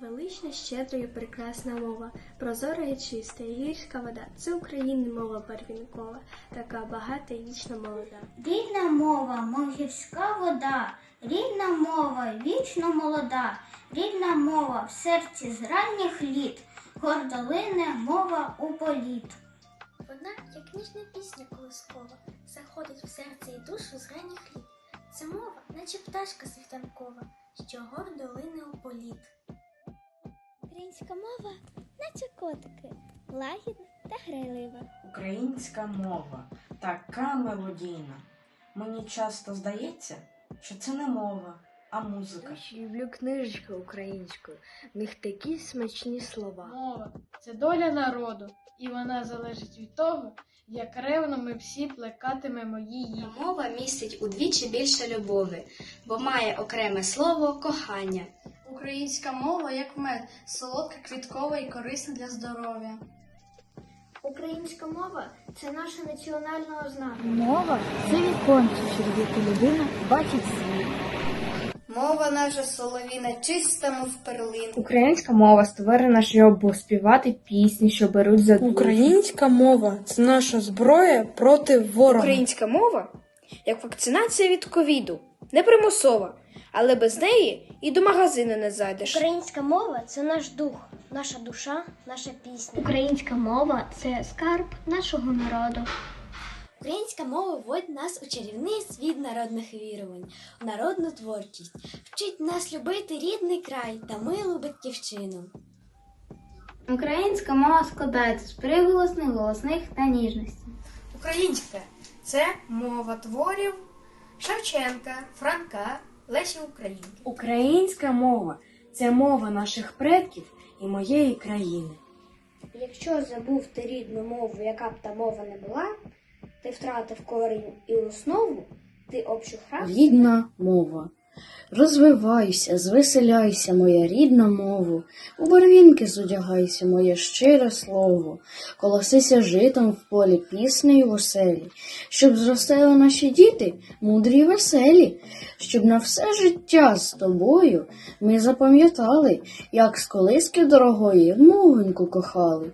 Велична, щедра і прекрасна мова, прозора і чиста, і гірська вода. Це України мова барвінкова, така багата і вічно молода. Рідна мова, мов гірська вода, рідна мова, вічно молода, рідна мова в серці з ранніх літ, гордолине мова у політ. Вона, як ніжна пісня колискова, заходить в серце і душу з ранніх літ. Це мова, наче пташка світанкова, що гордо лине у політ. Українська мова, наче котики, лагідна та грайлива. Українська мова така мелодійна. Мені часто здається, що це не мова, а музика. Дуже люблю книжечку українську. В них такі смачні слова. Мова це доля народу, і вона залежить від того, як ревно ми всі плекатимемо її. Мова містить удвічі більше любові, бо має окреме слово кохання. Українська мова як мед, солодка, квіткова і корисна для здоров'я. Українська мова це наша національна ознака. Мова це віконце, через яке людина бачить світ. Мова наша соловіна, чиста, мов перлин. Українська мова створена, щоб співати пісні, що беруть за душу. Українська мова це наша зброя проти ворога. Українська мова як вакцинація від ковіду, не примусова, але без неї і до магазину не зайдеш. Українська мова це наш дух, наша душа, наша пісня. Українська мова це скарб нашого народу. Українська мова вводить нас у чарівний світ народних вірувань, у народну творчість, вчить нас любити рідний край та милу батьківщину. Українська мова складається з приголосних, голосних та ніжності. Українська це мова творів Шевченка, Франка, Лесі Українки. Українська мова це мова наших предків і моєї країни. Якщо забув ти рідну мову, яка б та мова не була, ти втратив корінь і основу, ти общу храм. Рідна мова. Розвивайся, звеселяйся, моя рідна мова. У барвінки зодягайся, моє щире слово. Колосися житом в полі піснею оселі, щоб зростали наші діти, мудрі й веселі, щоб на все життя з тобою ми запам'ятали, як з колиски дорогої мовеньку кохали.